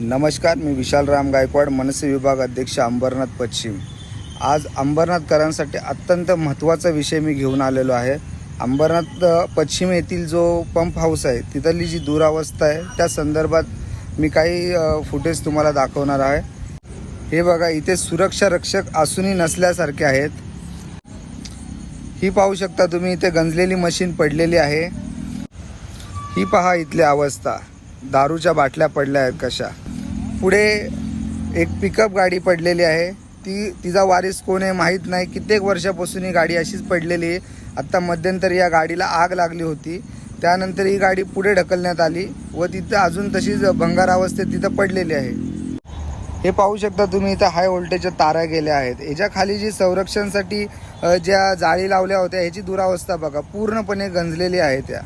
नमस्कार मी विशालराम गायकवाड मनसे विभाग अध्यक्ष अंबरनाथ पश्चिम. आज अंबरनाथकरांसाठी अत्यंत महत्त्वाचा विषय मी घेऊन आलेलो आहे. अंबरनाथ पश्चिम येथील जो पंप हाऊस आहे तिथली जी दुरावस्था आहे त्या संदर्भात मी काही फुटेज तुम्हाला दाखवणार आहे. हे बघा इथे सुरक्षा रक्षक असूनही नसल्यासारखे आहेत. ही पाहू शकता तुम्ही इथे गंजलेली मशीन पडलेली आहे. ही पहा इथली अवस्था. दारूच्या बाटल्या पडल्या आहेत कशा. पुढे एक पिकअप गाडी पडलेली आहे. ती तिचा वारीस कोण आहे माहीत नाही. कित्येक वर्षापासून ही गाडी अशीच पडलेली आहे. आत्ता मध्यंतरी या गाडीला आग लागली होती. त्यानंतर ही गाडी पुढे ढकलण्यात आली व तिथं अजून तशीच भंगार अवस्थेत तिथं पडलेली आहे. हे पाहू शकता तुम्ही इथं हाय व्होल्टेजच्या तारा गेल्या आहेत. याच्या खाली जी संरक्षणसाठी ज्या जाळी लावल्या होत्या ह्याची दुरावस्था बघा. पूर्णपणे गंजलेली आहे त्या.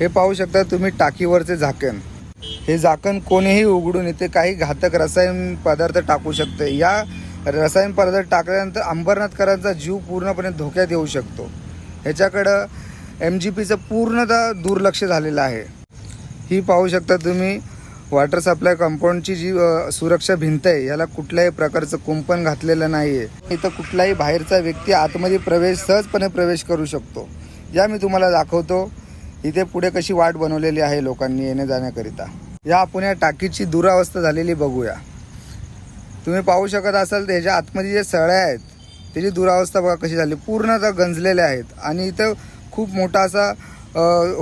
हे पाहू शकता तुम्ही टाकीवरचे झाकण. हे झाकण कोणीही उघडून इथे काही घातक रसायन पदार्थ टाकू शकते. या रसायन पदार्थ टाकल्यानंतर अंबरनाथकरांचा जीव पूर्णपणे धोक्यात येऊ शकतो. ह्याच्याकडं एम जी पीचं पूर्णतः दुर्लक्ष झालेलं आहे. ही पाहू शकता तुम्ही वॉटर सप्लाय कंपाऊंडची जी सुरक्षा भिंत आहे याला कुठल्याही प्रकारचं कुंपण घातलेलं नाही आहे इथं कुठलाही बाहेरचा व्यक्ती आतमध्ये प्रवेश सहजपणे प्रवेश करू शकतो. या मी तुम्हाला दाखवतो. इथे पुढे कशी वाट बनवलेली आहे लोकांनी येण्या जाण्याकरिता या आपण या टाकीची दुरावस्था झालेली बघूया. तुम्ही पाहू शकत असाल तर ह्याच्या आतमध्ये जे सळ्या आहेत त्याची दुरावस्था बघा कशी झाली. पूर्णतः गंजलेल्या आहेत आणि इथं खूप मोठा असा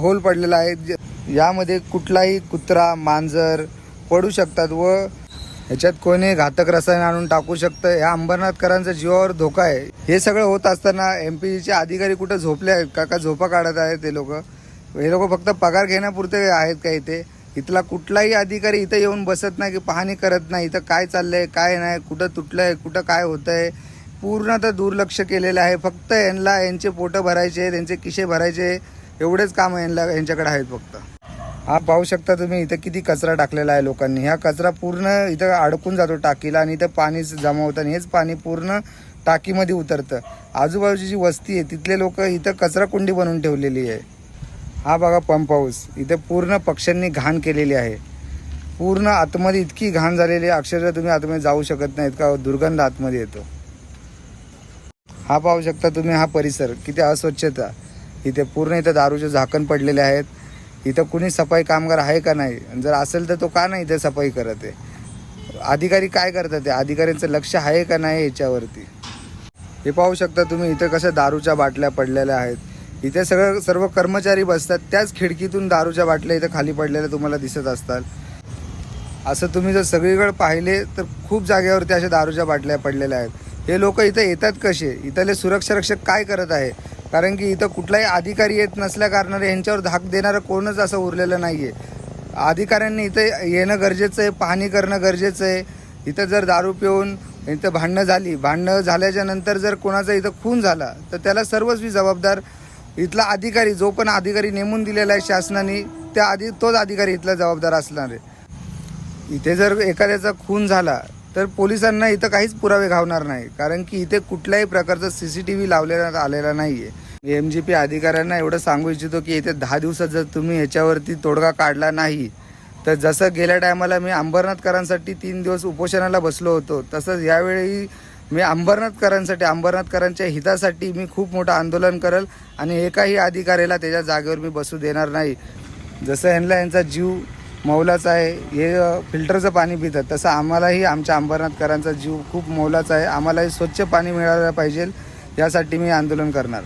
होल पडलेला आहे. यामध्ये कुठलाही कुत्रा मांजर पडू शकतात व ह्याच्यात कोणी घातक रसायन आणून टाकू शकतं. या अंबरनाथकरांचा जीवावर धोका आहे. हे सगळं होत असताना एम पी जीचे अधिकारी कुठं झोपले आहेत? का का झोपा काढत आहेत ते लोक. हे लोक फक्त पगार घेण्यापुरते आहेत का इथे? इथला कुठलाही अधिकारी इथं येऊन बसत नाही की पाहणी करत नाही. इथं काय चाललंय काय नाही कुठं तुटलं आहे कुठं काय होतंय पूर्णतः दुर्लक्ष केलेलं आहे. फक्त यांना यांचे पोटं भरायचे त्यांचे किशे भरायचे एवढेच काम यांना यांच्याकडे आहेत फक्त. हा पाहू शकता तुम्ही इथं किती कचरा टाकलेला आहे लोकांनी. हा कचरा पूर्ण इथं अडकून जातो टाकीला आणि इथं पाणी जमा होतं आणि हेच पाणी पूर्ण टाकीमध्ये उतरतं. आजूबाजूची जी वस्ती आहे तिथले लोक इथं कचरा कुंडी बनवून ठेवलेली आहे. हा बघा पंप हाऊस. इथे पूर्ण पक्ष्यांनी घाण केलेली आहे. पूर्ण आतमध्ये इतकी घाण झालेली आहे अक्षरशः तुम्ही आतमध्ये जाऊ शकत नाहीत का दुर्गंध आतमध्ये येतो. हा पाहू शकता तुम्ही हा परिसर किती अस्वच्छता. इथे पूर्ण इथं दारूचे झाकण पडलेले आहेत. इथं कुणी सफाई कामगार आहे का नाही? जर असेल तर तो का नाही इथे सफाई करत आहे? अधिकारी काय करतात ते? अधिकाऱ्यांचं लक्ष आहे का नाही याच्यावरती? हे पाहू शकता तुम्ही इथं कशा दारूच्या बाटल्या पडलेल्या आहेत. इथे सगळं सर्व कर्मचारी बसतात. त्याच खिडकीतून दारूच्या बाटल्या इथे खाली पडलेल्या तुम्हाला दिसत असतात. असं तुम्ही जर सगळीकडे पाहिले तर खूप जागेवरती अशा दारूच्या बाटल्या पडलेल्या आहेत. हे लोक इथं येतात कसे? इथले सुरक्षारक्षक काय करत आहे? कारण की इथं कुठलाही अधिकारी येत नसल्या कारणाने यांच्यावर धाक देणारं कोणच असं उरलेलं नाही आहे अधिकाऱ्यांनी इथं येणं गरजेचं आहे पाहणी करणं गरजेचं आहे. इथं जर दारू पिऊन इथं भांडणं झाली भांडणं झाल्याच्यानंतर जर कोणाचा इथं खून झाला तर त्याला सर्वस्वी जबाबदार इथला अधिकारी जो पण अधिकारी नेमून दिलेला आहे शासनाने त्या आधी तोच अधिकारी इथला जबाबदार असणार आहे. इथे जर एखाद्याचा खून झाला तर पोलिसांना इथं काहीच पुरावे घावणार नाही कारण की इथे कुठल्याही प्रकारचा सी सी टी व्ही लावलेला आलेला नाही आहे एम जी पी अधिकाऱ्यांना एवढं सांगू इच्छितो की येत्या दहा दिवसात जर तुम्ही ह्याच्यावरती तोडगा काढला नाही तर जसं गेल्या टायमाला मी अंबरनाथकरांसाठी तीन दिवस उपोषणाला बसलो होतो तसंच यावेळी मी अंबरनाथकरांसाठी अंबरनाथकरांच्या हितासाठी मी खूप मोठं आंदोलन करेल आणि एकाही अधिकाऱ्याला त्याच्या जागेवर मी बसू देणार नाही. जसं यांना यांचा जीव मौलाचा आहे हे फिल्टरचं पाणी पितात तसं आम्हालाही आमच्या अंबरनाथकरांचा जीव खूप मौलाचा आहे. आम्हालाही स्वच्छ पाणी मिळालं पाहिजे यासाठी मी आंदोलन करणार.